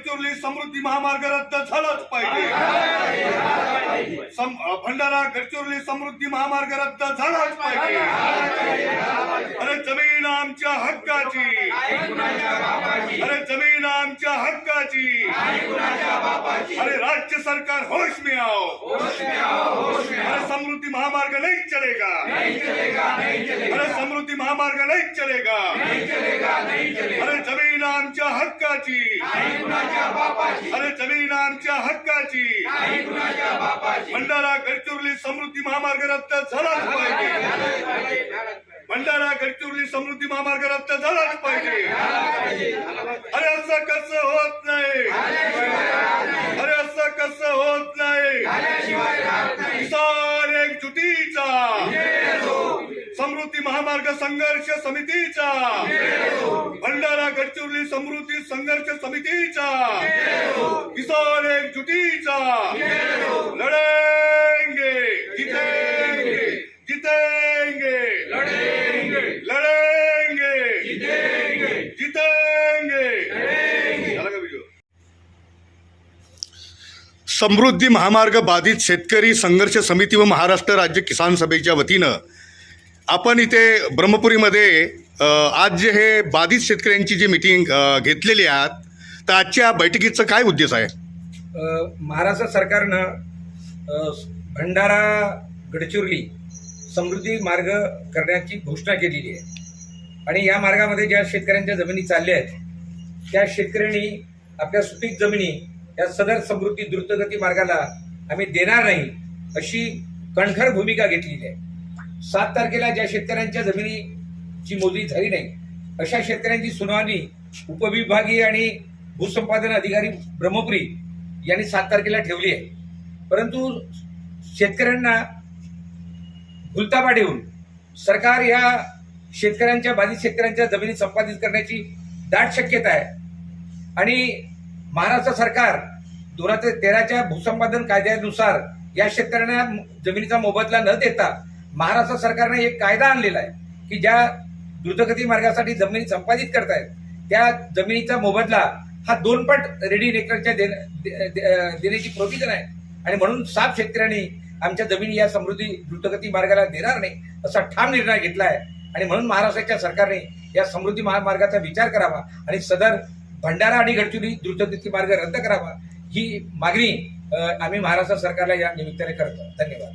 गडचिरोली समृद्धी महामार्ग रद्द झालाच पाहिजे. भंडारा गडचिरोली समृद्धी महामार्ग रद्द झालाच पाहिजे. अरे जमीन आमच्या हक्काची. अरे जमीन आमच्या हक्काची. अरे राज्य सरकार होश में आओ. अरे समृद्धी महामार्ग नहीं चलेगा. अरे समृद्धी महामार्ग नहीं चलेगा. अरे हक्काची. अरे जमीन आमच्या हक्काची भंडारा गडचिरोली समृद्धी महामार्ग रद्द झालाच पाहिजे. भंडारा गडचिरोली समृद्धी महामार्ग रद्द झालाच पाहिजे. अरे असं कसं होत नाही? अरे असं कसं होत नाही? किसान एकजुटीचा. समृद्धी महामार्ग संघर्ष समितीचा. गडचिरोली समृद्धी संघर्ष समितीचा. किसान एकजुटीचा लढेंगे. जितेंगे. जितेंगे. लढेंगे. लढेंगे. जितेंगे. व्हिडिओ समृद्धी महामार्ग बाधित शेतकरी संघर्ष समिती व महाराष्ट्र राज्य किसान सभेच्या वतीनं आपण इथे ब्रह्मपुरीमध्ये आज जे हे बाधित शेतकऱ्यांची जी मिटिंग घेतलेली आहात तर आजच्या बैठकीचं काय उद्देश आहे? महाराष्ट्र सरकारनं भंडारा गडचिरोली समृद्धी मार्ग करण्याची घोषणा केलेली आहे. आणि या मार्गामध्ये ज्या शेतकऱ्यांच्या जमिनी चालल्या आहेत त्या शेतकऱ्यांनी आपल्या सुपीक जमिनी या सदर समृद्धी द्रुतगती मार्गाला आम्ही देणार नाही अशी कणखर भूमिका घेतलेली आहे. सात तारखेला ज्या शेतकऱ्यांच्या जमिनी ची मोजणी झाली नाही. अशा शेतकऱ्यांची सुनावणी उपविभागीय आणि भूसंपादन अधिकारी ब्रह्मपुरी यांनी सात तारखेला ठेवली आहे. परंतु शेतकऱ्यांना भुलताबा देऊन सरकार या शेतकऱ्यांच्या बाधित शेतकऱ्यांच्या जमिनी संपादित करण्याची दाट शक्यता आहे. आणि महाराष्ट्र सरकार दोन हजार तेराच्या भूसंपादन कायद्यानुसार या शेतकऱ्यांना जमिनीचा मोबदला न देता महाराष्ट्र सरकारने एक कायदा आणलेला आहे की ज्या द्रुतगती मार्गासाठी जमिनी संपादित करतायत. त्या जमिनीचा मोबदला हा दोन पट रेडी रेकरच्या दे- दे- दे- देण्याची प्रोविजन आहे आणि म्हणून सात शेतकऱ्यांनी आमच्या जमिनी या समृद्धी द्रुतगती मार्गाला देणार नाही असा ठाम निर्णय घेतला आहे आणि म्हणून महाराष्ट्राच्या सरकारने या समृद्धी महामार्गाचा विचार करावा आणि सदर भंडारा आणि गडचिरोली द्रुतगती मार्ग रद्द करावा ही मागणी आम्ही महाराष्ट्र सरकारला या निमित्ताने करतो. धन्यवाद.